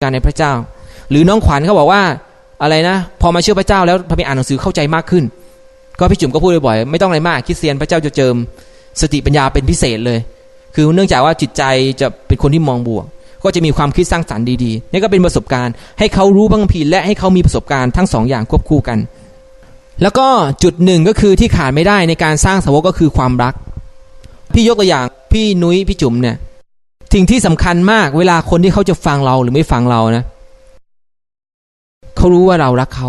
การในพระเจ้า หรือน้องขวัญเขาบอกว่าอะไรนะ พอมาเชื่อพระเจ้าแล้วพอไปอ่านหนังสือเข้าใจมากขึ้น ก็พี่จุ๋มก็พูดบ่อยๆไม่ต้องอะไรมากคริสเตียนพระเจ้าจะเจิมสติปัญญาเป็นพิเศษเลย คือเนื่องจากว่าจิตใจจะเป็นคนที่มองบวก ก็จะมีความคิดสร้างสรรค์ดีๆนี่ก็เป็นประสบการณ์ ให้เขารู้พระคัมภีร์และให้เขามีประสบการณ์ทั้งสองอย่างควบคู่กัน แล้วก็จุดหนึ่งก็คือที่ขาดไม่ได้ในการสร้างสาวกก็คือความรัก พี่ยกตัวอย่างพี่นุ้ยพี่จุ๋มเนี่ย สิ่งที่สำคัญมากเวลาคนที่เขาจะฟังเราหรือไม่ฟังเรานะเขารู้ว่าเรารักเขา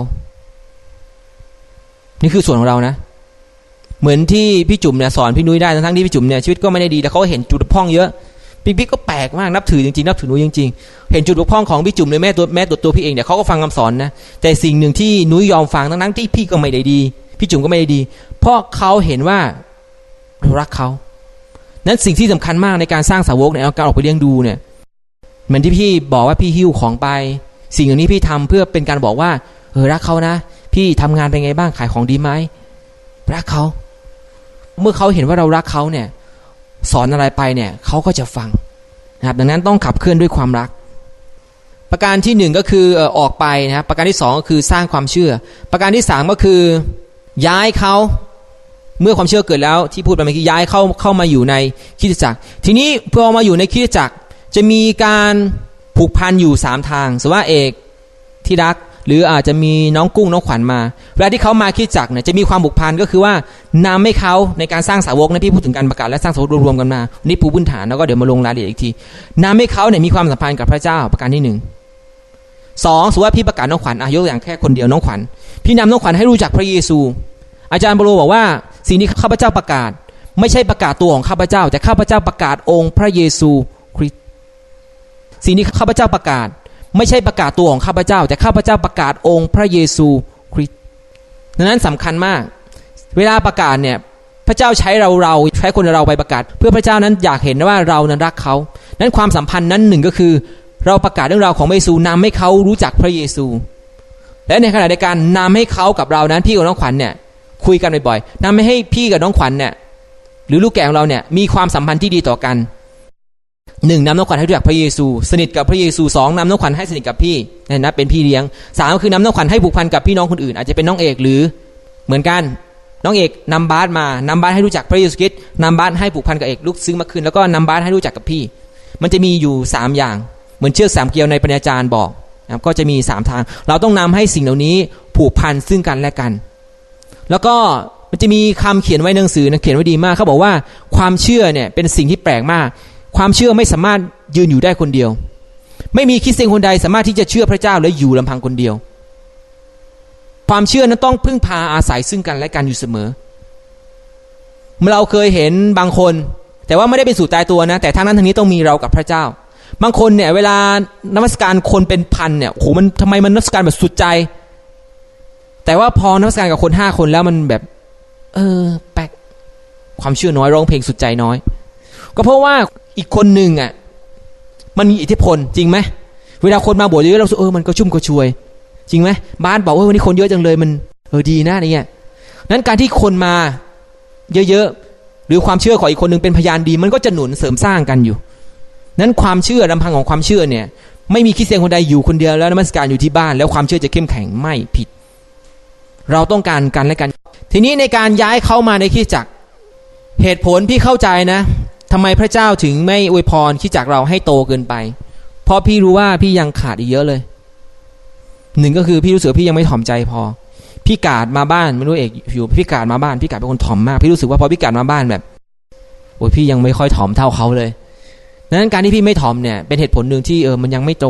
นี่คือส่วนของเรานะ เหมือนที่พี่จุ๋มเนี่ยสอนพี่นุ้ยได้ทั้งที่พี่จุ๋มเนี่ยชีวิตก็ไม่ได้ดีแต่เขาเห็นจุดบกพร่องเยอะพี่พี่ก็แปลกมากนับถือจริงๆนับถือนุ้ยจริงๆเห็นจุดบกพร่องของพี่จุ๋มเลยแม่ตัวแม่ตัวตัวพี่เองเนี่ยเขาก็ฟังคำสอนนะแต่สิ่งหนึ่งที่นุ้ยยอมฟังทั้งนั้นที่พี่ก็ไม่ได้ดี พี่จุ๋มก็ไม่ได้ดี เพราะเขาเห็นว่าเรารักเขา นั้นสิ่งที่สำคัญมากในการสร้างสาวกเนี่ยการออกไปเลี้ยงดูเนี่ยเหมือนที่พี่บอกว่าพี่หิ้วของไป สิ่งอย่างนี้พี่ทำเพื่อเป็นการบอกว่าเออรักเขานะ พี่ทำงานเป็นไงบ้างขายของดีไหมรักเขา เมื่อเขาเห็นว่าเรารักเขาเนี่ย สอนอะไรไปเนี่ยเขาก็จะฟังนะครับดังนั้นต้องขับเคลื่อนด้วยความรัก ประการที่หนึ่งก็คือออกไปนะครับประการที่สองก็คือสร้างความเชื่อ ประการที่สามก็คือ ย้ายเขา เมื่อความเชื่อเกิดแล้วที่พูดไปเมื่อกี้ย้ายเข้าเข้ามาอยู่ในคิดจักร ทีนี้พอมาอยู่ในคิดจักร จะมีการผูกพันอยู่สามทางสว่าเอกที่รักหรืออาจจะมีน้องกุ้งน้องขวัญมาเวลาที่เขามาคิดจักเนี่ยจะมีความผูกพันก็คือว่านำให้เขาในการสร้างสาวกนะพี่พูดถึงการประกาศและสร้างสาวกรวมๆกันมานี่ปูพื้นฐานแล้วก็เดี๋ยวมาลงรายละเอียดอีกทีนำให้เขาเนี่ยมีความสัมพันธ์กับพระเจ้าประการที่หนึ่งสองสมมติว่าพี่ประกาศน้องขวัญอายกอย่างแค่คนเดียวน้องขวัญพี่นำน้องขวัญให้รู้จักพระเยซู อาจารย์บโลบอกว่า สิ่งที่ข้าพเจ้าประกาศ ไม่ใช่ประกาศตัวของข้าพเจ้า แต่ข้าพเจ้าประกาศองค์พระเยซูคริสต์สิ่งที่ข้าพเจ้าประกาศ ไม่ใช่ประกาศตัวของข้าพเจ้า แต่ข้าพเจ้าประกาศองค์พระเยซูคริสต์ดังนั้นสำคัญมาก เวลาประกาศเนี่ยพระเจ้าใช้เราเราใช้คนเราไปประกาศ เพื่อพระเจ้านั้นอยากเห็นว่าเรานั้นรักเขานั้นความสัมพันธ์นั้นหนึ่งก็คือ เราประกาศเรื่องราวของพระเยซูนำให้เขารู้จักพระเยซู และในขณะเดียวกันนำให้เขากับเรานั้นพี่กับน้องขวัญเนี่ย คุยกันบ่อยๆนำให้พี่กับน้องขวัญเนี่ยหรือลูกแก่ของเราเนี่ยมีความสัมพันธ์ที่ดีต่อกันหนึ่งนำน้องขวัญให้รู้จักพระเยซู สนิทกับพระเยซูสองนำน้องขวัญให้สนิทกับพี่นะนะเป็นพี่เลี้ยงสามคือนำน้องขวัญให้ผูกพันกับพี่น้องคนอื่น อาจจะเป็นน้องเอกหรือเหมือนกันน้องเอกนำบาสมานำบาสให้รู้จักพระเยซูคริสต์นำบาสให้ผูกพันกับเอกลูกซึ้งมาคืนแล้วก็นำบาสให้รู้จักกับพี่ มันจะมีอยู่สามอย่าง เหมือนเชือกสามเกลียวในปัญญาจารย์บอกนะก็จะมีสามทาง เราต้องนำให้สิ่งเหล่านี้ผูกพันซึ่งกันและกัน แล้วก็มันจะมีคำเขียนไว้ในหนังสือนะเขียนไว้ดีมากเขาบอกว่าความเชื่อเนี่ยเป็นสิ่งที่แปลกมาก ความเชื่อไม่สามารถยืนอยู่ได้คนเดียว ไม่มีคริสเตียนคนใดสามารถที่จะเชื่อพระเจ้าและอยู่ลำพังคนเดียว ความเชื่อนั้นต้องพึ่งพาอาศัยซึ่งกันและกันอยู่เสมอ เราเคยเห็นบางคน แต่ว่าไม่ได้เป็นสู่ตายตัวนะ แต่ทั้งนั้นทั้งนี้ต้องมีเรากับพระเจ้า บางคนเนี่ยเวลานมัสการคนเป็นพันเนี่ยโหมันทำไมมันนมัสการแบบสุดใจ แต่ว่าพอนมัสการกับคนห้าคนแล้วมันแบบ เออ แปลกความเชื่อน้อยร้องเพลงสุดใจน้อย ก็เพราะว่าอีกคนหนึ่งอะ มันมีอิทธิพลจริงไหมเวลาคนมาบวชเยอะเราเออมันก็ชุ่มก็ช่วย จริงไหมบ้านบอกว่าวันนี้คนเยอะจังเลยมันเออดีนะเนี่ยนั้นการที่คนมาเยอะๆหรือความเชื่อของอีกคนหนึ่งเป็นพยานดี มันก็จะหนุนเสริมสร้างกันอยู่ นั้นความเชื่อลำพังของความเชื่อเนี่ย ไม่มีคริสเตียนคนใดอยู่คนเดียวแล้วนมัสการอยู่ที่บ้าน แล้วความเชื่อจะเข้มแข็งไม่ผิด เราต้องการกันและกัน ทีนี้ในการย้ายเข้ามาในขี้จักรเหตุผลพี่เข้าใจนะทำไมพระเจ้าถึงไม่อวยพรขี้จักรเราให้โตเกินไป เพราะพี่รู้ว่าพี่ยังขาดอีกเยอะเลยหนึ่งก็คือพี่รู้สึกพี่ยังไม่ถ่อมใจพอ พี่กาดมาบ้านไม่รู้เอกอยู่พี่กาดมาบ้านพี่กาดเป็นคนถ่อมมาก พี่รู้สึกว่าพอพี่กาดมาบ้านแบบโอ้ยพี่ยังไม่ค่อยถ่อมเท่าเขาเลยนั้นการที่พี่ไม่ถ่อมเนี่ยเป็นเหตุผลหนึ่งที่เออมันยังไม่โต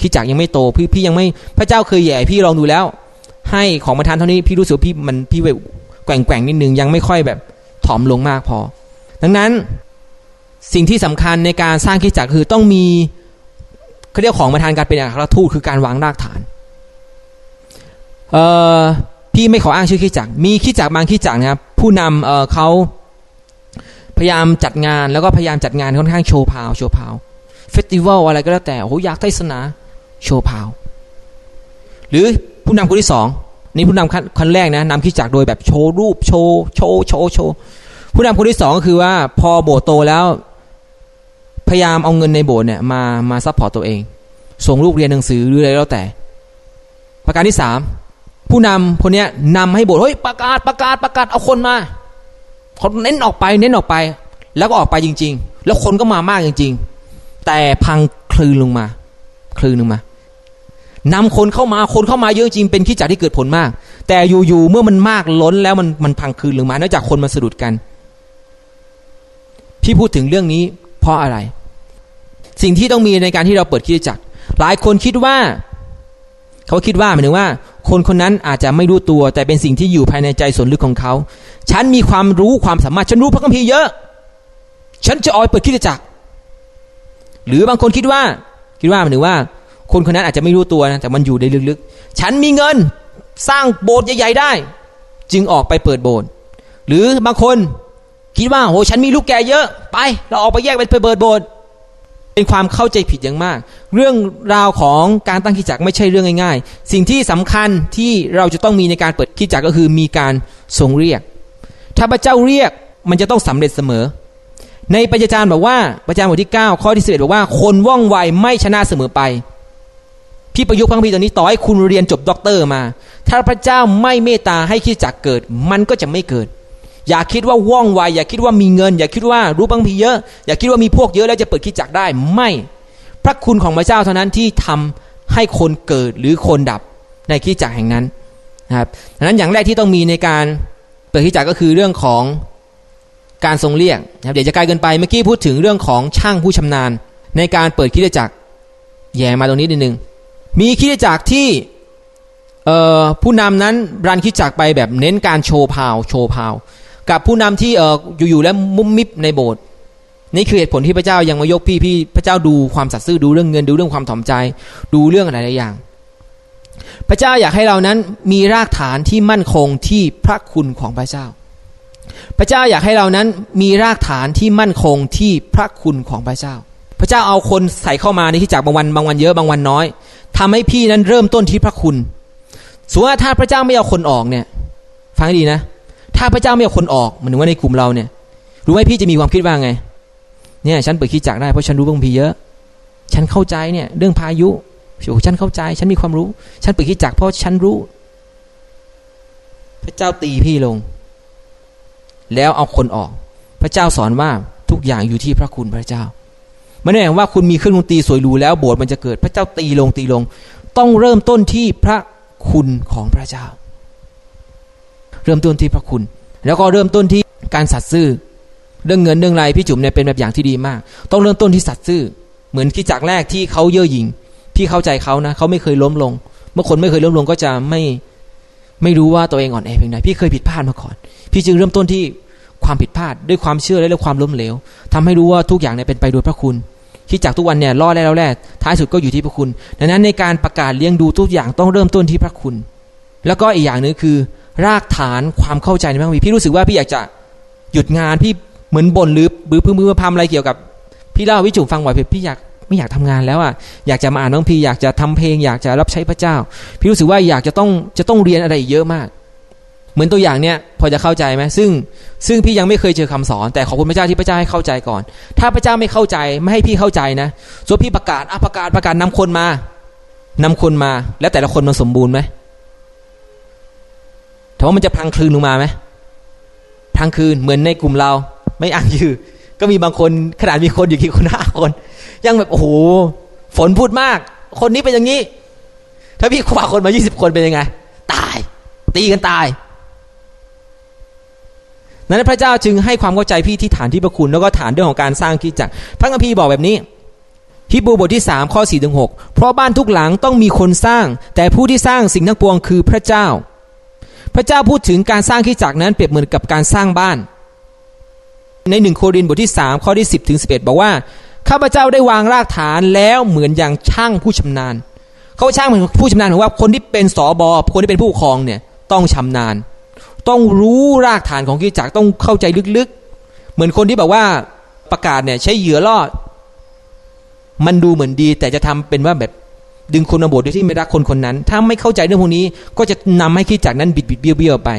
ขี้จักยังไม่โตพี่พี่ยังไม่พระเจ้าเคยแย่พี่ลองดูแล้ว ให้ของมาทานเท่านี้พี่รู้สึกพี่มันพี่แบบแกว่งแกว่งนิดนึงยังไม่ค่อยแบบถอมลงมากพอ ดังนั้นสิ่งที่สำคัญในการสร้างคิดจักรคือต้องมีเขาเรียกของมาทานการเป็นอัครทูตคือการวางรากฐานเอ่อพี่ไม่ขออ้างชื่อคิดจักรมีคิดจักรบางคิดจักรนะครับผู้นำเอ่อเขาพยายามจัดงานแล้วก็พยายามจัดงานค่อนข้างโชว์พาวโชว์พาวเฟสติวัลอะไรก็แล้วแต่โอ้อยากเทศนาโชว์พาวหรือ ผู้นำคนที่สองนี่ผู้นำขั้นแรกนะนำคิดจักโดยแบบโชว์รูปโชว์โชว์โชว์โชว์ผู้นำคนที่สองก็คือว่าพอโบสถ์โตแล้ว พยายามเอาเงินในโบสถ์เนี่ยมามาซัพพอร์ตตัวเอง ส่งลูกเรียนหนังสือหรืออะไรแล้วแต่ ประการที่สามผู้นำคนเนี้ยนำให้โบสถ์เฮ้ยประกาศประกาศประกาศเอาคนมาคนเน้นออกไปเน้นออกไป แล้วก็ออกไปจริง ๆ แล้วคนก็มามากจริง ๆ แต่พังคลืนลงมา คลืนลงมา นำคนเข้ามาคนเข้ามาเยอะจริงเป็นขี้จักที่เกิดผลมาก แต่อยู่ๆเมื่อมันมากล้นแล้วมันมันพังคืนลงมาเนื่องจากคนมาสะดุดกัน พี่พูดถึงเรื่องนี้เพราะอะไร สิ่งที่ต้องมีในการที่เราเปิดคริสตจักรหลายคนคิดว่า เขาคิดว่าหมายถึงว่า คนคนนั้นอาจจะไม่รู้ตัว แต่เป็นสิ่งที่อยู่ภายในใจส่วนลึกของเขา ฉันมีความรู้ความสามารถฉันรู้พระคัมภีร์เยอะ ฉันจะออยเปิดคริสตจักรหรือบางคนคิดว่า คิดว่าหมายถึงว่า คนคนนั้นอาจจะไม่รู้ตัวนะแต่มันอยู่ในลึกๆ ฉันมีเงินสร้างโบสถ์ใหญ่ๆได้ จึงออกไปเปิดโบสถ์หรือบางคนคิดว่าโหฉันมีลูกแก่เยอะไป เราออกไปแยกไปเปิดโบสถ์เป็นความเข้าใจผิดอย่างมาก เรื่องราวของการตั้งคิดจักไม่ใช่เรื่องง่าย ๆ สิ่งที่สำคัญที่เราจะต้องมีในการเปิดคิดจักก็คือมีการทรงเรียก ถ้าพระเจ้าเรียกมันจะต้องสำเร็จเสมอ ในปัญญาจารย์บอกว่าปัญญาบทที่ 9 ข้อที่11บอกว่า คนว่องไวไม่ชนะเสมอไป พี่ประยุกต์พังพีตอนนี้ต่อให้คุณเรียนจบด็อกเตอร์มา ถ้าพระเจ้าไม่เมตตาให้คิดจักเกิด มันก็จะไม่เกิด อย่าคิดว่าว่องไวอย่าคิดว่ามีเงิน อย่าคิดว่ารู้บางพีเยอะ อย่าคิดว่ามีพวกเยอะแล้วจะเปิดคิดจักได้ไม่ พระคุณของพระเจ้าเท่านั้นที่ทำให้คนเกิดหรือคนดับในคิดจักแห่งนั้นนะครับดังนั้นอย่างแรกที่ต้องมีในการเปิดคิดจักก็คือเรื่องของการทรงเรียกนะครับเดี๋ยวจะไกลเกินไปเมื่อกี้พูดถึงเรื่องของช่างผู้ชำนาญ ในการเปิดคิดจักแย่มาตรงนี้นิดนึง มีคิดจักที่ผู้นำนั้นรันคิดจักไปแบบเน้นการโชว์พาวโชว์พาว กับผู้นำที่อออยู่ๆแล้วมุมมิบในโบสถ์นี่คือเหตุผลที่พระเจ้ายังมายกพี่พี่พระเจ้าดูความสัตย์ซื่อดูเรื่องเงินดูเรื่องความถ่อมใจ ดูเรื่องอะไรหลายอย่าง พระเจ้าอยากให้เรานั้นมีรากฐานที่มั่นคงที่พระคุณของพระเจ้า พระเจ้าอยากให้เรานั้นมีรากฐานที่มั่นคงที่พระคุณของพระเจ้า พระเจ้าเอาคนใส่เข้ามาในที่จากบางวันบางวันเยอะบางวันน้อยทำให้พี่นั้นเริ่มต้นที่พระคุณสมมติว่าถ้าพระเจ้าไม่เอาคนออกเนี่ย ฟังให้ดีนะ ถ้าพระเจ้าไม่เอาคนออกมันถึงว่าในกลุ่มเราเนี่ย รู้ไหมพี่จะมีความคิดว่าไง เนี่ย ฉันเปิดคิดจักได้เพราะฉันรู้บางพีเยอะ ฉันเข้าใจเนี่ย เรื่องพายุโอ้ฉันเข้าใจ ฉันมีความรู้ ฉันเปิดคิดจักเพราะฉันรู้ พระเจ้าตีพี่ลง แล้วเอาคนออก พระเจ้าสอนว่าทุกอย่างอยู่ที่พระคุณพระเจ้า ไม่ได้หมายว่าคุณมีเครื่องดนตรีสวยหรูแล้วโบสถ์มันจะเกิดพระเจ้าตีลงตีลง ต้องเริ่มต้นที่พระคุณของพระเจ้า เริ่มต้นที่พระคุณ แล้วก็เริ่มต้นที่การสัตย์ซื่อ เรื่องเงินเรื่องไรพี่จุ๋มเนี่ยเป็นแบบอย่างที่ดีมาก ต้องเริ่มต้นที่สัตย์ซื่อ เหมือนที่จากแรกที่เขาเย่อหยิ่งพี่เข้าใจเขานะเขาไม่เคยล้มลง เมื่อคนไม่เคยล้มลงก็จะไม่ไม่รู้ว่าตัวเองอ่อนแอเพียงใดพี่เคยผิดพลาดมาก่อน พี่จึงเริ่มต้นที่ ความผิดพลาดด้วยความเชื่อและความล้มเหลวทำให้รู้ว่าทุกอย่างเนี่ยเป็นไปโดยพระคุณที่จากทุกวันเนี่ยรอดแล้วแรกท้ายสุดก็อยู่ที่พระคุณ ดังนั้นในการประกาศเลี้ยงดูทุกอย่างต้องเริ่มต้นที่พระคุณ แล้วก็อีกอย่างนึงคือ รากฐานความเข้าใจในพระคัมภีร์พี่รู้สึกว่าพี่อยากจะหยุดงานพี่เหมือนบ่นหรือหรือพึ่งมือพามอะไรเกี่ยวกับ พี่เล่าวิจุฟังบ่อยพี่อยากไม่อยากทำงานแล้วอะอยากจะมาอ่านน้องพี่อยากจะทำเพลง อยากจะรับใช้พระเจ้า พี่รู้สึกว่าอยากจะต้องจะต้องเรียนอะไรเยอะมาก เหมือนตัวอย่างเนี้ยพอจะเข้าใจไหมซึ่งซึ่งพี่ยังไม่เคยเจอคำสอนแต่ขอบคุณพระเจ้าที่พระเจ้าให้เข้าใจก่อน ถ้าพระเจ้าไม่เข้าใจไม่ให้พี่เข้าใจนะส่วนพี่ประกาศอะประกาศประกาศนำคนมานำคนมา แล้วแต่ละคนมันสมบูรณ์ไหมถามว่ามันจะพังคลืนลงมาไหมพังคืนเหมือนในกลุ่มเรา ไม่อ่างยือก็มีบางคนขนาดมีคนอยู่กี่คนห้าคน ยังแบบโอ้โหฝนพูดมาก คนนี้เป็นอย่างนี้ ถ้าพี่คว้าคนมายี่สิบคนเป็นยังไง ตาย ตีกันตาย นั้นพระเจ้าจึงให้ความเข้าใจพี่ที่ฐานที่ประคุณแล้วก็ฐานเรื่องของการสร้างคิดจักรพระคัมภีร์บอกแบบนี้ฮิบูบทที่ 3 ข้อ4ถึง6เพราะบ้านทุกหลังต้องมีคนสร้าง แต่ผู้ที่สร้างสิ่งทั้งปวงคือพระเจ้า พระเจ้าพูดถึงการสร้างขี้จักรนั้นเปรียบเหมือนกับการสร้างบ้าน ในหนึ่งโครินธ์บทที่ 3 ข้อที่ 10ถึง11 บอกว่าข้าพเจ้าได้วางรากฐานแล้วเหมือนอย่างช่างผู้ชำนาญ เขาช่างเหมือนผู้ชำนาญถือว่าคนที่เป็นสอบอคนที่เป็นผู้ปกครองเนี่ยต้องชำนาญ ต้องรู้รากฐานของขี้จักต้องเข้าใจลึกๆ เหมือนคนที่แบบว่าประกาศเนี่ยใช้เหยื่อล่อมันดูเหมือนดี แต่จะทำเป็นว่าแบบดึงคนมาบสถ์โดยที่ไม่รักคนคนนั้น ถ้าไม่เข้าใจเรื่องพวกนี้ ก็จะนำให้คิดจากนั้นบิดบิดเบี้ยวเบี้ยวไป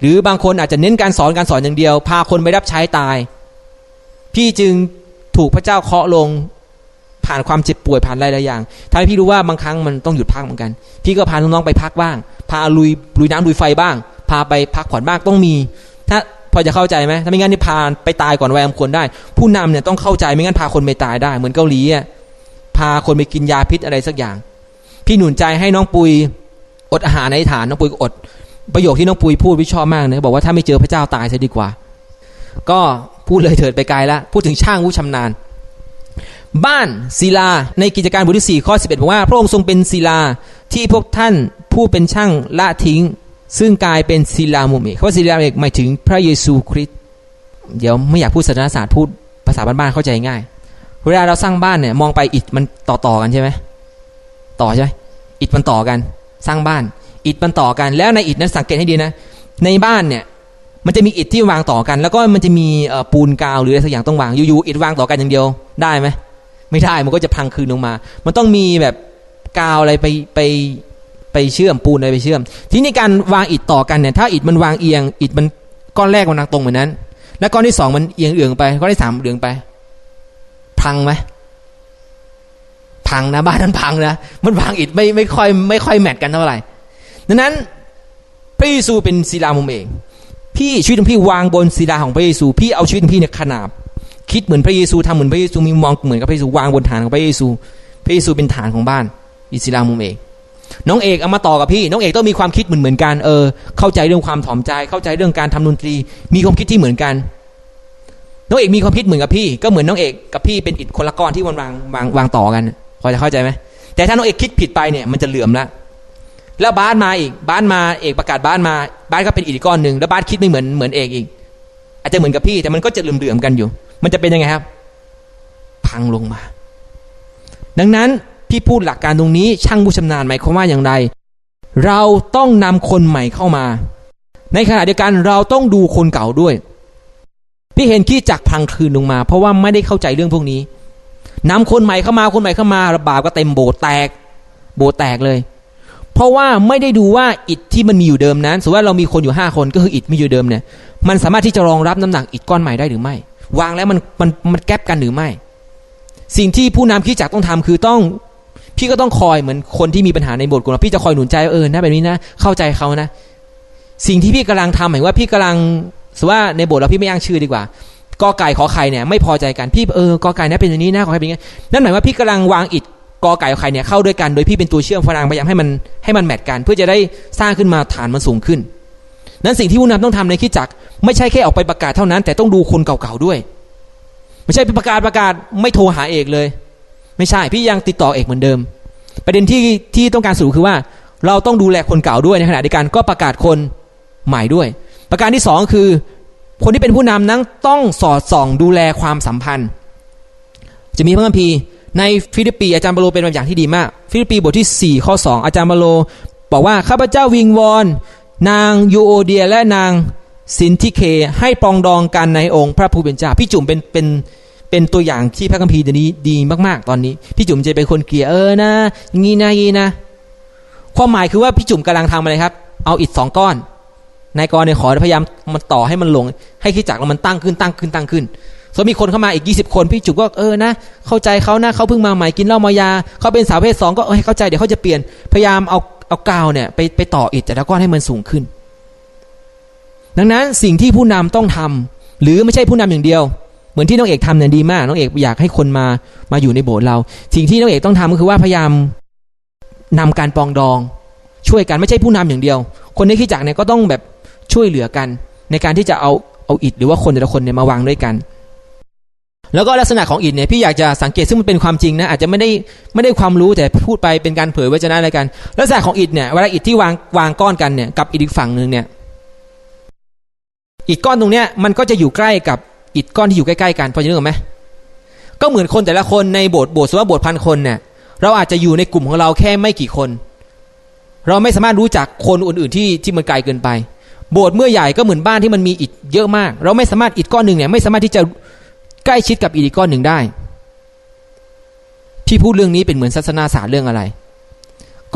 หรือบางคนอาจจะเน้นการสอนการสอนอย่างเดียว พาคนไปรับใช้ตาย พี่จึงถูกพระเจ้าเคาะลงผ่านความเจ็บป่วยผ่านหลายๆอย่างทำให้พี่รู้ว่าบางครั้งมันต้องหยุดพักเหมือนกัน พี่ก็พาน้องๆไปพักบ้าง พาลุยลุยน้ำลุยไฟบ้าง พาไปพักผ่อนบ้างต้องมี ถ้าพอจะเข้าใจไหมถ้าไม่งั้นนี่พาไปตายก่อนวัยอันควรได้ ผู้นำเนี่ยต้องเข้าใจไม่งั้นพาคนไปตายได้ เหมือนเกาหลีอะพาคนไปกินยาพิษอะไรสักอย่าง พี่หนุนใจให้น้องปุยอดอาหารในฐานน้องปุยกอด ประโยคที่น้องปุยพูดวิชอบมากเนะบอกว่าถ้าไม่เจอพระเจ้าตายซะดีกว่า ก็พูดเลยเถิดไปไกลล้วพูดถึงช่างผู้ชำนาญ บ้านศิลาในกิจการบทที่4ข้อ11บอกว่า พระองค์ทรงเป็นศิลาที่พวกท่านผู้เป็นช่างละทิ้ง ซึ่งกลายเป็นศิลามุมเอกคำว่าศิลามุมเอกหมายถึงพระเยซูคริสต์เดี๋ยวไม่อยากพูดศาสนาศาสตร์พูดภาษาบ้านๆเข้าใจง่าย เวลาเราสร้างบ้านเนี่ยมองไปอิฐมันต่อๆกันใช่ไหมต่อใช่ไหมอิฐมันต่อกัน สร้างบ้าน อิฐมันต่อกัน แล้วในอิฐนั้นสังเกตให้ดีนะ ในบ้านเนี่ยมันจะมีอิฐที่วางต่อกัน แล้วก็มันจะมีปูนกาวหรืออะไรสักอย่างต้องวางอยู่ๆอิฐวางต่อกันอย่างเดียวได้ไหมไม่ได้มันก็จะพังคืนลงมา มันต้องมีแบบกาวอะไรไปไป ไปเชื่อมปูนอะไรไปเชื่อม ทีนี้การวางอิฐต่อกันเนี่ยถ้าอิฐมันวางเอียงอิฐมันก้อนแรกมันวางตรงเหมือนนั้น แล้วก้อนที่สองมันเอียงเอืองไปก้อนที่สามเอืองไป พังไหมพังนะบ้านนั้นพังนะมันวางอิฐไม่ไม่ค่อยไม่ค่อยแมทกันเท่าไหร่ดังนั้นพระเยซูเป็นศิลามุมเอง พี่ชีวิตของพี่วางบนศิลาของพระเยซู พี่เอาชีวิตของพี่เนี่ยขนาบ คิดเหมือนพระเยซูทำเหมือนพระเยซูมีมองเหมือนกับพระเยซูวางบนฐานของพระเยซู พระเยซูเป็นฐานของบ้านอิสลามมุมเอก น้องเอกเอามาต่อกับพี่ น้องเอกต้องมีความคิดเหมือนเหมือนกันเออเข้าใจเรื่องความถ่อมใจ เข้าใจเรื่องการทำดนตรี มีความคิดที่เหมือนกัน น้องเอกมีความคิดเหมือนกับพี่ ก็เหมือนน้องเอกกับพี่เป็นอิฐคนละก้อนที่วางวางวางวางต่อกันพอจะเข้าใจไหมแต่ถ้าน้องเอกคิดผิดไปเนี่ยมันจะเหลื่อมละแล้วบ้านมาอีกบ้านมาเอกประกาศบ้านมาบ้านก็เป็นอีกก้อนหนึ่งแล้วบ้านคิดไม่เหมือนเหมือนเอกอีก อาจจะเหมือนกับพี่แต่มันก็จะเหลื่อมๆกันอยู่ มันจะเป็นยังไงครับ พังลงมา ดังนั้น พี่พูดหลักการตรงนี้ช่างผู้ชำนาญหมายความว่าอย่างไร เราต้องนำคนใหม่เข้ามา ในขณะเดียวกันเราต้องดูคนเก่าด้วย พี่เห็นขี้จักพังคืนลงมา เพราะว่าไม่ได้เข้าใจเรื่องพวกนี้นำคนใหม่เข้ามาคนใหม่เข้ามาระบาปก็เต็มโบสแตก โบสแตกเลย เพราะว่าไม่ได้ดูว่าอิฐที่มันมีอยู่เดิมนั้นสมมติว่าเรามีคนอยู่ห้าคนก็คืออิฐมีอยู่เดิมเนี่ย มันสามารถที่จะรองรับน้ำหนักอิฐก้อนใหม่ได้หรือไม่ วางแล้วมันมันมันแก๊บกันหรือไม่ สิ่งที่ผู้นำขี้จักต้องทำคือต้อง พี่ก็ต้องคอยเหมือนคนที่มีปัญหาในบสถ์ของเราพี่จะคอยหนุนใจเออนะแบบนี้นะ เข้าใจเขานะ สิ่งที่พี่กำลังทำหมายว่าพี่กำลังสิว่าในบสถ์เราพี่ไม่อ้างชื่อดีกว่ากอไก่ขอไข่เนี่ยไม่พอใจกันพี่เออกอไก่นะเป็นอย่างนี้นะขอไข่เป็นอย่างนี้นั่นหมายว่าพี่กำลังวางอิฐกอไก่กับไข่เนี่ยเข้าด้วยกันโดยพี่เป็นตัวเชื่อมฝรั่งพยายามให้มันให้มันแมทกัน เพื่อจะได้สร้างขึ้นมาฐานมันสูงขึ้น นั้นสิ่งที่ผู้นำต้องทำในคิดจักไม่ใช่แค่ออกไปประกาศเท่านั้น แต่ต้องดูคนเก่าๆด้วย ไม่ใช่ไปประกาศประกาศไม่โทรหาเอกเลย ไม่ใช่พี่ยังติดต่อเอกเหมือนเดิม ประเด็นที่ที่ต้องการสรุปคือว่า เราต้องดูแลคนเก่าด้วยในขณะเดียวกันก็ประกาศคนใหม่ด้วย ประการที่สองคือ คนที่เป็นผู้นำนั้นต้องสอดส่องดูแลความสัมพันธ์ จะมีพระคัมภีร์ในฟิลิปปีอาจารย์บาโลเป็นแบบอย่างที่ดีมาก ฟิลิปปีบทที่ 4 ข้อ 2 อาจารย์บาโล บอกว่าข้าพเจ้าวิงวอนนางยูโอเดียและนางสินทิเคให้ปองดองกันในองค์พระผู้เป็นเจ้าพี่จุ๋มเป็นเป็น เป็นตัวอย่างที่พระคัมภีร์ตัวนี้ดีมากๆ ตอนนี้ พี่จุ๋มจะเป็นคนเกลียเออนะงี้นะงี้นะ ความหมายคือว่าพี่จุ๋มกำลังทำอะไรครับ เอาอิฐสองก้อนนายกรเนี่ยขอพยายามมันต่อให้มันลง ให้ขี้จักรแล้วมันตั้งขึ้นตั้งขึ้นตั้งขึ้นส่วมีคนเข้ามาอีก 20 คนพี่จุกก็เออนะ เข้าใจเขานะเขาเพิ่งมาใหม่กินเหล้ามายาเขาเป็นสาวเพศสองก็เออเข้าใจเดี๋ยวเขาจะเปลี่ยนพยายามเอาเอากาวเนี่ยไปไปต่ออิฐแต่ละก้อนให้มันสูงขึ้น ดังนั้นสิ่งที่ผู้นำต้องทำหรือไม่ใช่ผู้นำอย่างเดียว มือนที่น้องเอกทำเนี่ยดีมาก น้องเอกอยากให้คนมามาอยู่ในโบสถ์เรา สิ่งที่น้องเอกต้องทำก็คือว่าพยายามนำการปองดอง ช่วยกันไม่ใช่ผู้นำอย่างเดียว คนในขี้จักรเนี่ยก็ต้องแบบช่วยเหลือกัน ในการที่จะเอาเอาอิฐหรือว่าคนแต่ละคนเนี่ยมาวางด้วยกัน แล้วก็ลักษณะของอิฐเนี่ยพี่อยากจะสังเกตซึ่งมันเป็นความจริงนะอาจจะไม่ได้ไม่ได้ความรู้แต่พูดไปเป็นการเผยไว้จะน่าอะไรกัน ลักษณะของอิฐเนี่ยเวลาอิฐที่วางวางก้อนกันเนี่ยกับอิฐอีกฝั่งหนึ่งเนี่ยอิฐก้อนตรงเนี้ยมันก็จะอยู่ใกล้กับ อิฐก้อนที่อยู่ใกล้ๆกันพอจะนึกออกไหมก็เหมือนคนแต่ละคนในโบสถ์โบสถ์สมมติโบสถ์พันคนเนี่ยเราอาจจะอยู่ในกลุ่มของเราแค่ไม่กี่คน เราไม่สามารถรู้จักคนอื่นๆที่ที่มันไกลเกินไป โบสถ์เมื่อใหญ่ก็เหมือนบ้านที่มันมีอิฐเยอะมาก เราไม่สามารถอิฐก้อนหนึ่งเนี่ยไม่สามารถที่จะใกล้ชิดกับอิฐก้อนหนึ่งได้ที่พูดเรื่องนี้เป็นเหมือนศาสนาศาสตร์เรื่องอะไร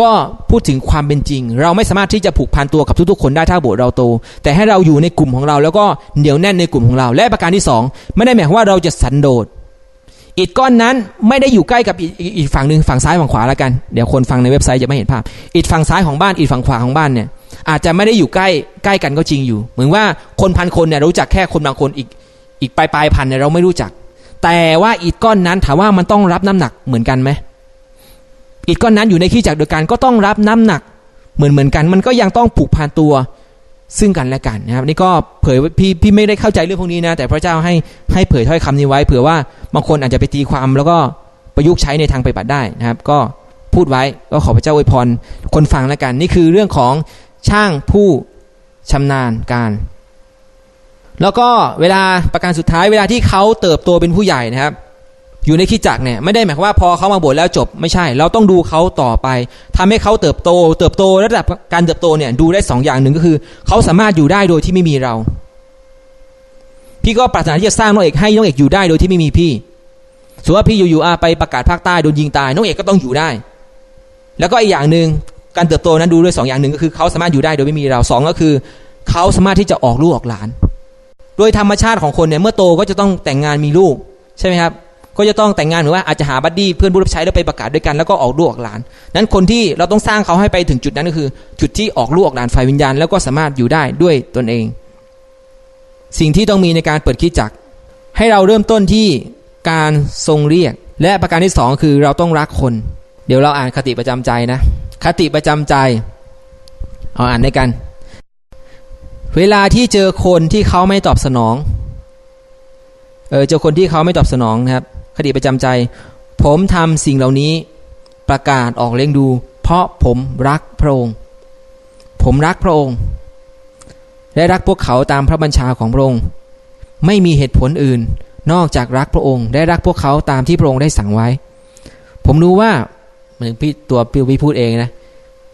ก็พูดถึงความเป็นจริง เราไม่สามารถที่จะผูกพันตัวกับทุกๆ คนได้ถ้าโบสถ์เราโต แต่ให้เราอยู่ในกลุ่มของเรา แล้วก็เหนียวแน่นในกลุ่มของเรา และประการที่สองไม่ได้หมายความว่าเราจะสันโดษอิฐก้อนนั้นไม่ได้อยู่ใกล้กับอิฐอีกฝั่งหนึ่งฝั่งซ้ายฝั่งขวาแล้วกันเดี๋ยวคนฟังในเว็บไซต์จะไม่เห็นภาพอิฐฝั่งซ้ายของบ้านอิฐฝั่งขวาของบ้านเนี่ยอาจจะไม่ได้อยู่ใกล้ใกล้กันก็จริงอยู่ เหมือนว่าคนพันคนเนี่ยรู้จักแค่คนบางคนอีกอีกปลายปลายพันเนี่ยเราไม่รู้จัก แต่ว่าอิฐก้อนนั้นถามว่ามันต้องรับน้ำหนักเหมือนกันไหม อิฐก้อนนั้นอยู่ในขี้จักรเดียวกันก็ต้องรับน้ำหนักเหมือนเหมือนกัน มันก็ยังต้องผูกพันตัวซึ่งกันและกันนะครับ นี่ก็เผยพี่พี่ไม่ได้เข้าใจเรื่องพวกนี้นะ แต่พระเจ้าให้ให้เผยถ้อยคำนี้ไว้ เผื่อว่าบางคนอาจจะไปตีความแล้วก็ประยุกต์ใช้ในทางปฏิบัติได้นะครับ ก็พูดไว้ก็ขอพระเจ้าอวยพรคนฟังแล้วกัน นี่คือเรื่องของช่างผู้ชำนาญการ แล้วก็เวลาประการสุดท้ายเวลาที่เขาเติบโตเป็นผู้ใหญ่นะครับ อยู่ในขี้จักเนี่ยไม่ได้หมายความว่าพอเขามาบวชแล้วจบไม่ใช่ เราต้องดูเขาต่อไปทำให้เขาเติบโต เติบโตระดับการเติบโตเนี่ยดูได้สองอย่างหนึ่งก็คือ เขาสามารถอยู่ได้โดยที่ไม่มีเรา พี่ก็ปรารถนาที่จะสร้างน้องเอกให้น้องเอกอยู่ได้โดยที่ไม่มีพี่สมมติว่าพี่อยู่ๆอาไปประกาศภาคใต้โดนยิงตายน้องเอกก็ต้องอยู่ได้ แล้วก็อีกอย่างหนึ่งการเติบโตนั้นดูด้วยสองอย่างหนึ่งก็คือเขาสามารถอยู่ได้โดยไม่มีเราสองก็คือเขาสามารถที่จะออกลูกออกหลาน โดยธรรมชาติของคนเนี่ยเมื่อโตก็จะต้องแต่งงานมีลูกใช่ไหมครับ ก็จะต้องแต่งงานหรือว่าอาจจะหาบัดดี้เพื่อนผู้รับใช้แล้วไปประกาศด้วยกันแล้วก็ออกลูกออกหลาน นั้นคนที่เราต้องสร้างเขาให้ไปถึงจุดนั้นก็คือ จุดที่ออกลูกออกหลานฝ่ายวิญญาณแล้วก็สามารถอยู่ได้ด้วยตนเอง สิ่งที่ต้องมีในการเปิดคิดจักให้เราเริ่มต้นที่การทรงเรียก และประการที่สองคือเราต้องรักคน เดี๋ยวเราอ่านคติประจำใจนะ คติประจำใจเอาอ่านด้วยกัน เวลาที่เจอคนที่เขาไม่ตอบสนองเออเจอคนที่เขาไม่ตอบสนองนะครับ คติประจำใจ ผมทำสิ่งเหล่านี้ประกาศออกเลี้ยงดู เพราะผมรักพระองค์ ผมรักพระองค์ และรักพวกเขาตามพระบัญชาของพระองค์ ไม่มีเหตุผลอื่น นอกจากรักพระองค์ได้รักพวกเขาตามที่พระองค์ได้สั่งไว้ ผมรู้ว่าเหมือนพี่ตัวพี่วิพูดเองนะ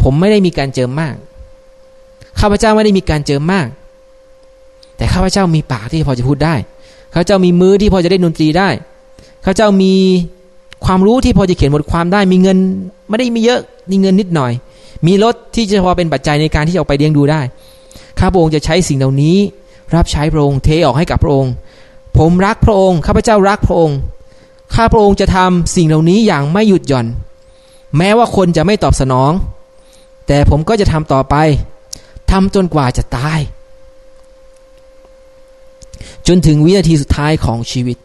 ผมไม่ได้มีการเจิมมาก ข้าพเจ้าไม่ได้มีการเจิมมาก แต่ข้าพเจ้ามีปากที่พอจะพูดได้ ข้าพเจ้ามีมือที่พอจะได้ดนตรีได้ ข้าเจ้ามีความรู้ที่พอจะเขียนบทความได้มีเงินไม่ได้มีเยอะมีเงินนิดหน่อย มีรถที่จะพอเป็นปัจจัยในการที่จะออกไปเลี้ยงดูได้ข้าพระองค์จะใช้สิ่งเหล่านี้ รับใช้พระองค์เทออกให้กับพระองค์ ผมรักพระองค์ข้าพเจ้ารักพระองค์ข้าพระองค์จะทำสิ่งเหล่านี้อย่างไม่หยุดหย่อน แม้ว่าคนจะไม่ตอบสนอง แต่ผมก็จะทำต่อไปทำจนกว่าจะตาย จนถึงวินาทีสุดท้ายของชีวิต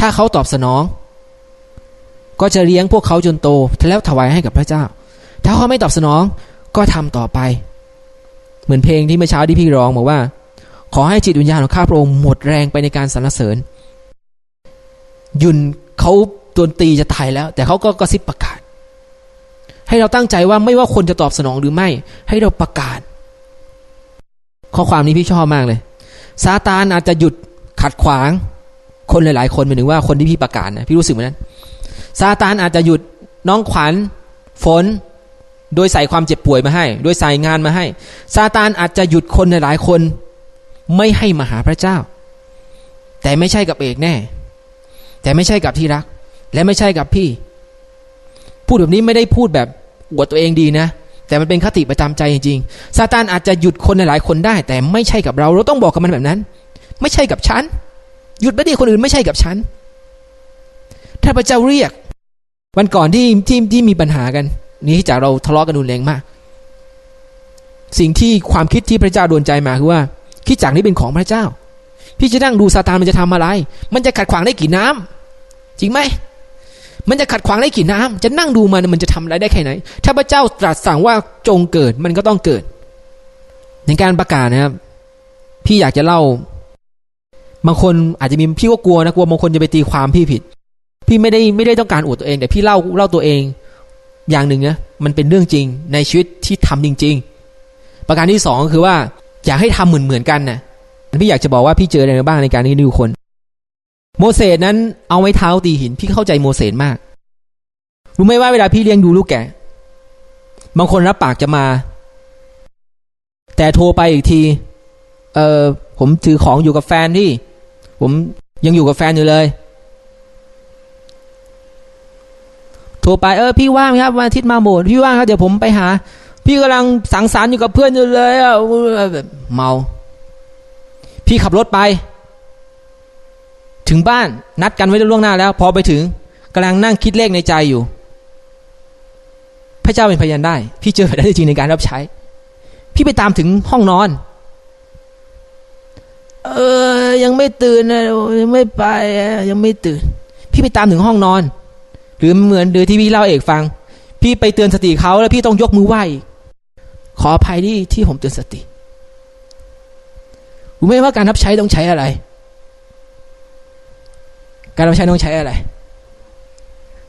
ถ้าเขาตอบสนอง ก็จะเลี้ยงพวกเขาจนโตแล้วถวายให้กับพระเจ้า ถ้าเขาไม่ตอบสนองก็ทำต่อไป เหมือนเพลงที่เมื่อเช้าที่พี่ร้องบอกว่า ขอให้จิตวิญญาณของข้าพระองค์หมดแรงไปในการสรรเสริญ ยุนเขาโดนตีจะตายแล้ว แต่เขาก็กระซิบประกาศ ให้เราตั้งใจว่าไม่ว่าคนจะตอบสนองหรือไม่ ให้เราประกาศ ข้อความนี้พี่ชอบมากเลยซาตานอาจจะหยุดขัดขวาง คนหลายๆ คนหมายถึงว่าคนที่พี่ประกาศนะพี่รู้สึกเหมือนนั้นซาตานอาจจะหยุดน้องขวัญฝน โดยใส่ความเจ็บป่วยมาให้ โดยใส่งานมาให้ซาตานอาจจะหยุดคนหลายๆคน ไม่ให้มาหาพระเจ้า แต่ไม่ใช่กับเอกแน่ แต่ไม่ใช่กับที่รัก และไม่ใช่กับพี่ พูดแบบนี้ไม่ได้พูดแบบอวดตัวเองดีนะแต่มันเป็นคติประจำใจจริงๆซาตานอาจจะหยุดคนหลายๆคนได้ แต่ไม่ใช่กับเรา เราต้องบอกกับมันแบบนั้น ไม่ใช่กับฉัน หยุดไม่ดีคนอื่นไม่ใช่กับฉัน ถ้าพระเจ้าเรียก วันก่อนที่ที่ที่มีปัญหากัน นี้จากเราทะเลาะกันรุนแรงมาก สิ่งที่ความคิดที่พระเจ้าโดนใจมาคือว่า คิดจากนี้เป็นของพระเจ้า พี่จะนั่งดูซาตานมันจะทำอะไร มันจะขัดขวางได้กี่น้ำจริงไหมมันจะขัดขวางได้กี่น้ำจะนั่งดูมันมันจะทำอะไรได้แค่ไหน ถ้าพระเจ้าตรัสสั่งว่าจงเกิดมันก็ต้องเกิด ในการประกาศนะครับ พี่อยากจะเล่า บางคนอาจจะมีพี่ก็กลัวนะกลัวบางคนจะไปตีความพี่ผิด พี่ไม่ได้ไม่ได้ต้องการอวดตัวเอง แต่พี่เล่าเล่าตัวเอง อย่างหนึ่งนะมันเป็นเรื่องจริงในชีวิตที่ทำจริง ๆ ประการที่สองก็คือว่าอยากให้ทำเหมือนเหมือนกันนะพี่อยากจะบอกว่าพี่เจออะไรบ้างในการนี้ดูคน โมเสสนั้นเอาไม้เท้าตีหิน พี่เข้าใจโมเสสมากรู้ไหมว่าเวลาพี่เลี้ยงดูลูกแกะบางคนรับปากจะมา แต่โทรไปอีกที เออผมถือของอยู่กับแฟนที่ ผมยังอยู่กับแฟนอยู่เลยโทรไปเออพี่ว่างครับวันอาทิตย์มาโบสถ์พี่ว่างครับเดี๋ยวผมไปหา พี่กำลังสังสรรค์อยู่กับเพื่อนอยู่เลยอะเมา พี่ขับรถไป ถึงบ้านนัดกันไว้ล่วงหน้าแล้ว พอไปถึงกำลังนั่งคิดเลขในใจอยู่ พระเจ้าเป็นพยานได้ พี่เจอแบบนั้จริงในการรับใช้ พี่ไปตามถึงห้องนอน เออ ยังไม่ตื่นนะยังไม่ไปยังไม่ตื่น พี่ไปตามถึงห้องนอน หรือเหมือนเดือที่พี่เล่าเอกฟัง พี่ไปเตือนสติเขาแล้วพี่ต้องยกมือไหว้ขออภัยที่ที่ผมเตือนสติรู้ไหมว่าการรับใช้ต้องใช้อะไร การรับใช้ต้องใช้อะไร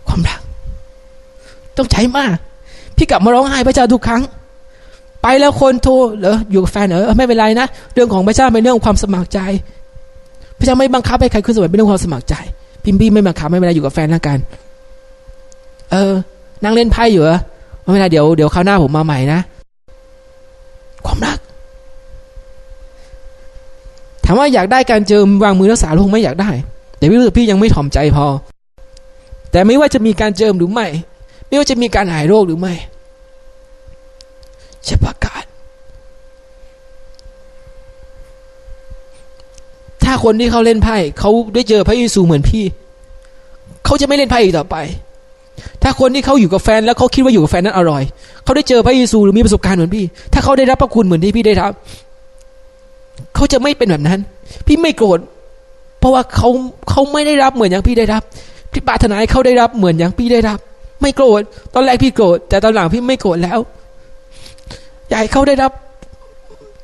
ความรัก ต้องใช้มาก พี่กลับมาร้องไห้พระเจ้าทุกครั้ง ไปแล้วคนโทรเหรออยู่กับแฟนเหรอไม่เป็นไรนะเรื่องของพระเจ้าเป็นเรื่องของความสมัครใจ พระเจ้าไม่บังคับให้ใครขึ้นสวรรค์เป็นเรื่องความสมัครใจ พิมพ์พี่ไม่บังคับไม่เป็นไรอยู่กับแฟนแล้วกัน เออ นั่งเล่นไพ่อยู่เหรอไม่เป็นไรเดี๋ยวเดี๋ยวคราวหน้าผมมาใหม่นะความรักถามว่าอยากได้การเจิมวางมือรักษาโรคไม่อยากได้ แต่พี่รู้สึกพี่ยังไม่ถ่อมใจพอ แต่ไม่ว่าจะมีการเจิมหรือไม่ ไม่ว่าจะมีการหายโรคหรือไม่ จะประกาศถ้าคนที่เขาเล่นไพ่เขาได้เจอพระเยซูเหมือนพี่ เขาจะไม่เล่นไพ่อีกต่อไป ถ้าคนที่เขาอยู่กับแฟนแล้วเขาคิดว่าอยู่กับแฟนนั้นอร่อย เขาได้เจอพระเยซูหรือมีประสบการณ์เหมือนพี่ ถ้าเขาได้รับพระคุณเหมือนที่พี่ได้รับ เขาจะไม่เป็นแบบนั้น พี่ไม่โกรธ เพราะว่าเขาเขาไม่ได้รับเหมือนอย่างพี่ได้รับ พี่ปรารถนาให้เขาได้รับเหมือนอย่างพี่ได้รับ ไม่โกรธ ตอนแรกพี่โกรธ แต่ตอนหลังพี่ไม่โกรธแล้ว อยากให้เขาได้รับ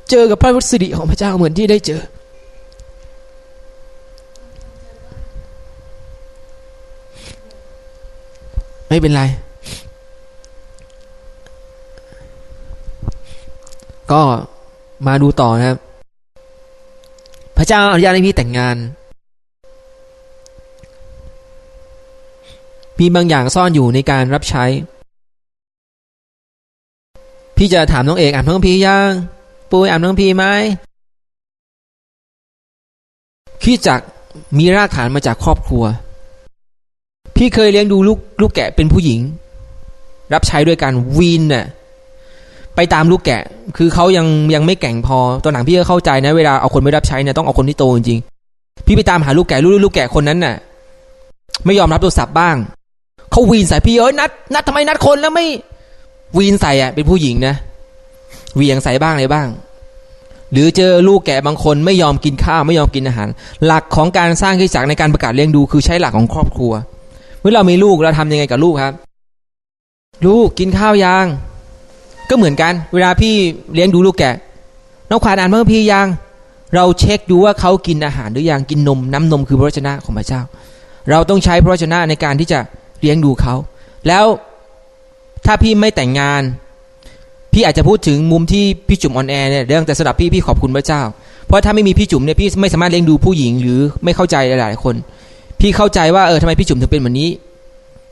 เจอกับพระวสิริของพระเจ้าเหมือนที่ได้เจอ ไม่เป็นไร ก็มาดูต่อนะครับ พระเจ้าอนุญาตให้พี่แต่งงาน มีบางอย่างซ่อนอยู่ในการรับใช้ พี่จะถามน้องเอกอ่านน้งพียังปุ้ยอ่านน้งพีไหมคิดจากมีรากฐานมาจากครอบครัว พี่เคยเลี้ยงดูลูกลูกแกะเป็นผู้หญิง รับใช้ด้วยกันวีนน่ะไปตามลูกแกะ คือเขายังยังไม่แก่งพอ ตอนหลังพี่ก็เข้าใจนะเวลาเอาคนไม่รับใช้เนี่ยต้องเอาคนที่โตจริงๆ พี่ไปตามหาลูกแกะลูกลูกแกะคนนั้นน่ะ ไม่ยอมรับโทรศัพท์บ้าง เขาวีนใส่พี่เอ้ยนัดนัดทำไมนัดคนแล้วไม่ วีนใส่อะเป็นผู้หญิงนะเหวียงใส่บ้างอะไรบ้าง หรือเจอลูกแกะบางคนไม่ยอมกินข้าวไม่ยอมกินอาหาร หลักของการสร้างคริสตจักรในการประกาศเลี้ยงดู คือใช้หลักของครอบครัว เมื่อเรามีลูกเราทำยังไงกับลูกครับ ลูกกินข้าวยัง ก็เหมือนกัน เวลาพี่เลี้ยงดูลูกแกะน้องขวานอ่านเมื่อพี่ยังเราเช็คดูว่าเขากินอาหารหรือยังกินนมน้ำนมคือพระวจนะของพระเจ้า เราต้องใช้พระวจนะในการที่จะเลี้ยงดูเขา แล้ว ถ้าพี่ไม่แต่งงาน พี่อาจจะพูดถึงมุมที่พี่จุ๋มออนแอร์เนี่ยเรื่องแต่สำหรับพี่พี่ขอบคุณพระเจ้า เพราะถ้าไม่มีพี่จุ๋มเนี่ยพี่ไม่สามารถเลี้ยงดูผู้หญิงหรือไม่เข้าใจหลายๆคน พี่เข้าใจว่าเออทำไมพี่จุ๋มถึงเป็นแบบนี้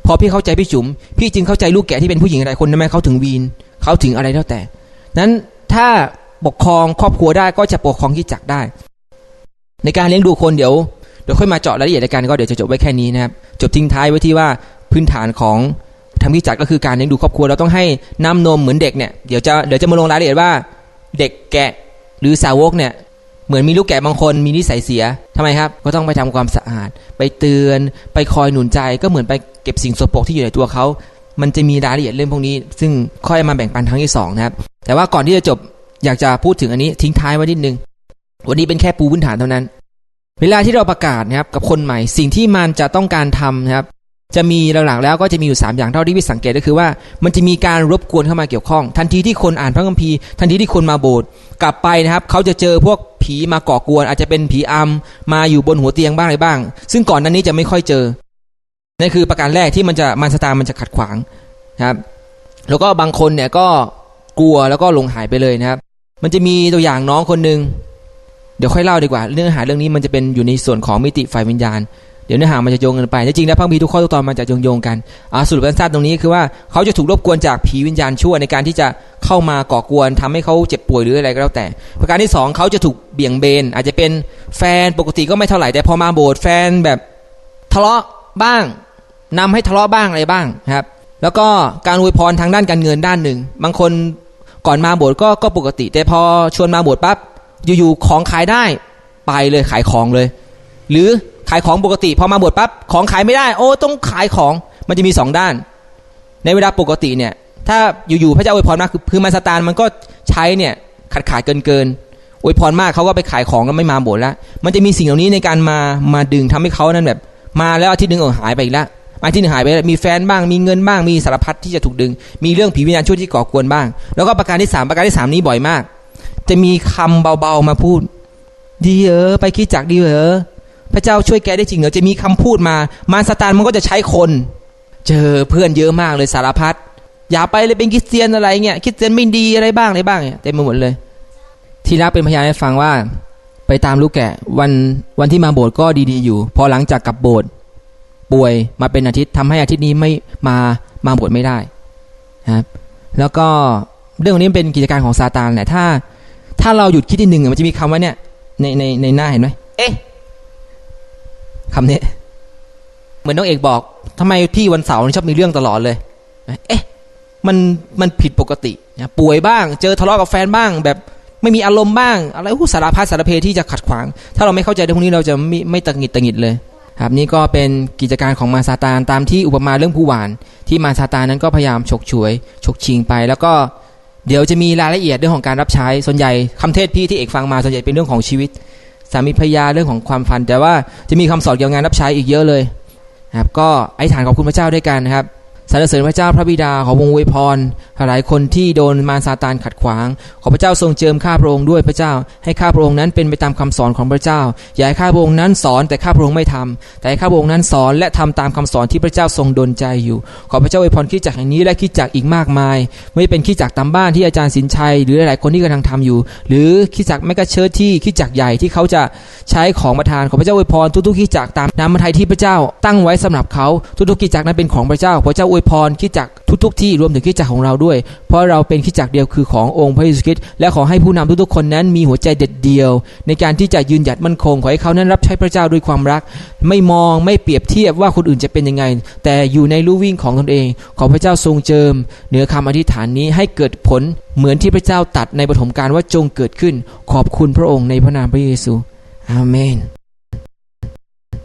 พอพี่เข้าใจพี่จุ๋มพี่จึงเข้าใจลูกแกะที่เป็นผู้หญิงหลายคนทำไมเขาถึงวีนเขาถึงอะไรแล้วแต่ นั้นถ้าปกครองครอบครัวได้ก็จะปกครองที่จักได้ ในการเลี้ยงดูคนเดี๋ยวเดี๋ยวค่อยมาเจาะรายละเอียดในการก็เดี๋ยวจะจบไว้แค่นี้นะครับจบทิ้งท้ายไว้ที่ว่าพื้นฐานของ ทำที่จักรก็คือการเลี้ยงดูครอบครัวเราต้องให้น้ำนมเหมือนเด็กเนี่ยเดี๋ยวจะเดี๋ยวจะมาลงรายละเอียดว่า เด็กแกะหรือสาวกเนี่ยเหมือนมีลูกแกะบางคนมีนิสัยเสียทำไมครับ ก็ต้องไปทำความสะอาด ไปเตือน ไปคอยหนุนใจก็เหมือนไปเก็บสิ่งสกปรกที่อยู่ในตัวเขา มันจะมีรายละเอียดเรื่องพวกนี้ ซึ่งค่อยมาแบ่งปันครั้งที่สองนะครับแต่ว่าก่อนที่จะจบอยากจะพูดถึงอันนี้ทิ้งท้ายไว้นิดนึง วันนี้เป็นแค่ปูพื้นฐานเท่านั้น เวลาที่เราประกาศนะครับกับคนใหม่ สิ่งที่มันจะต้องการทำนะครับ จะมีหลักๆแล้วก็จะมีอยู่ 3 อย่างเท่าที่พี่สังเกตก็คือว่า มันจะมีการรบกวนเข้ามาเกี่ยวข้อง ทันทีที่คนอ่านพระคัมภีร์ทันทีที่คนมาโบสถ์กลับไปนะครับเขาจะเจอพวกผีมาก่อกวน อาจจะเป็นผีอำมาอยู่บนหัวเตียงบ้างอะไรบ้าง ซึ่งก่อนนั้นนี้จะไม่ค่อยเจอนั่นคือประการแรกที่มันจะมันสตาร์มันจะขัดขวางนะครับ แล้วก็บางคนเนี่ยก็กลัวแล้วก็หลงหายไปเลยนะครับ มันจะมีตัวอย่างน้องคนหนึ่งเดี๋ยวค่อยเล่าดีกว่า เรื่องหาเรื่องนี้มันจะเป็นอยู่ในส่วนของมิติฝ่ายวิญญาณ เดี๋ยวเนื้อหามันจะโยงกันไป จริงๆแล้วพระมีทุกข้อทุกตอนมันจะโยงโยงๆกันสรุปสั้นๆตรงนี้คือว่าเขาจะถูกรบกวนจากผีวิญญาณชั่วในการที่จะเข้ามาก่อกวนทำให้เขาเจ็บป่วยหรืออะไรก็แล้วแต่ ประการที่สองเขาจะถูกเบี่ยงเบน อาจจะเป็นแฟนปกติก็ไม่เท่าไหร่แต่พอมาโบสถ์แฟนแบบทะเลาะบ้างนำให้ทะเลาะบ้างอะไรบ้างครับ แล้วก็การอวยพรทางด้านการเงินด้านหนึ่ง บางคนก่อนมาโบสถ์ก็ก็ปกติ แต่พอชวนมาโบสถ์ปั๊บอยู่ๆของขายได้ไปเลยขายของเลย หรือายของปกติพอมาบวชปั๊บของขายไม่ได้ โอ้ต้องขายของมันจะมีสองด้าน ในเวลาปกติเนี่ย ถ้าอยู่ๆพระเจ้าอวยพรมากคือคือมาสตานมันก็ใช้เนี่ยขาดขาดเกินเกินๆอวยพรมากเขาก็ไปขายของก็ไม่มาโบสถ์แล้วมันจะมีสิ่งเหล่านี้ในการมามาดึงทำให้เขานั้นแบบ มาแล้วอาทิตย์หนึ่งเออหายไปอีกแล้วอาทิตย์หนึ่งหายไปแล้วมีแฟนบ้างมีเงินบ้างมีสารพัดที่จะถูกดึง มีเรื่องผีวิญญาณชั่วที่ก่อกวนบ้าง แล้วก็ประการที่สามประการที่สามนี้บ่อยมาก จะมีคำเบาๆมาพูด ดีเออไปคิดจักดีเออ พระเจ้าช่วยแกได้จริงเหรอจะมีคำพูดมา มารสตานมันก็จะใช้คน เจอเพื่อนเยอะมากเลยสารพัดอย่าไปเลยเป็นคริสเตียนอะไรเงี้ยคริสเตียนไม่ดีอะไรบ้างอะไรบ้างเนี่ยเต็มไปหมดเลย ทีรักเป็นพยานให้ฟังว่า ไปตามลูกแกะวันวันที่มาโบสถ์ก็ดีๆอยู่ พอหลังจากกลับโบสถ์ป่วยมาเป็นอาทิตย์ทำให้อาทิตย์นี้ไม่มามาโบสถ์ไม่ได้ครับแล้วก็เรื่องนี้เป็นกิจการของซาตานแหละถ้า ถ้าเราหยุดคิดทีหนึ่งมันจะมีคำว่าเนี่ยในในในหน้าเห็นไหมเอ๊ะ คำนี้ เหมือนน้องเอกบอกทำไมพี่วันเสาร์ชอบมีเรื่องตลอดเลย เอ๊ะ มันมันผิดปกตินะป่วยบ้าง เจอทะเลาะกับแฟนบ้าง แบบไม่มีอารมณ์บ้าง อะไรอู้สารพัดสารเพที่จะขัดขวาง ถ้าเราไม่เข้าใจเรื่องพวกนี้เราจะไม่ไม่ตังหงิดตังหงิดเลย ครับนี่ก็เป็นกิจการของมารซาตานตามที่อุปมาเรื่องผู้หวาน ที่มารซาตานนั้นก็พยายามฉกฉวยฉกชิงไป แล้วก็เดี๋ยวจะมีรายละเอียดเรื่องของการรับใช้ส่วนใหญ่คำเทศพี่ที่เอกฟังมาส่วนใหญ่เป็นเรื่องของชีวิต สามีภรรยาเรื่องของความฟัน แต่ว่าจะมีคำสอนเกี่ยวกับงานรับใช้อีกเยอะเลยครับก็ไอ้ฐานขอบคุณพระเจ้าด้วยกันนะครับ สรรเสริญพระเจ้าพระบิดาขอวงอวยพรหลายคนที่โดนมารซาตานขัดขวาง ขอพระเจ้าทรงเจิมข้าพระองค์ด้วยพระเจ้า ให้ข้าพระองค์นั้นเป็นไปตามคำสอนของพระเจ้า อย่าให้ข้าพระองค์นั้นสอนแต่ข้าพระองค์ไม่ทำแต่ข้าพระองค์นั้นสอนและทำตามคำสอนที่พระเจ้าทรงดลใจอยู่ ขอพระเจ้าอวยพรคริดจักรแห่งนี้และคริดจักรอีกมากมาย ไม่เป็นคริดจักรตามบ้านที่อาจารย์สินชัย หรือหลายคนที่กำลังทำอยู่ หรือคริดจักรแมกกาเชิร์ที่คริดจักรใหญ่ที่เขาจะใช้ของประทาน ขอพระเจ้าอวยพรทุกๆคริดจักรตามน้ำพระทัยที่พระเจ้าตั้งไว้สำหรับเขาทุกๆคริดจักนั้นเป็นของพระเจ้า พระเจ้าอวยพรคิดจักทุกๆที่รวมถึงคิดจักของเราด้วย เพราะเราเป็นคิดจักเดียวคือขององค์พระเยซูคริสต์และขอให้ผู้นำทุกๆคนนั้นมีหัวใจเด็ดเดียว ในการที่จะยืนหยัดมั่นคง ขอให้เขานั้นรับใช้พระเจ้าด้วยความรัก ไม่มองไม่เปรียบเทียบว่าคนอื่นจะเป็นยังไง แต่อยู่ในลู่วิ่งของตนเอง ขอพระเจ้าทรงเจิม เหนือคำอธิษฐานนี้ให้เกิดผลเหมือนที่พระเจ้าตัดในปฐมกาลว่าจงเกิดขึ้น ขอบคุณพระองค์ในพระนามพระเยซูอาเมน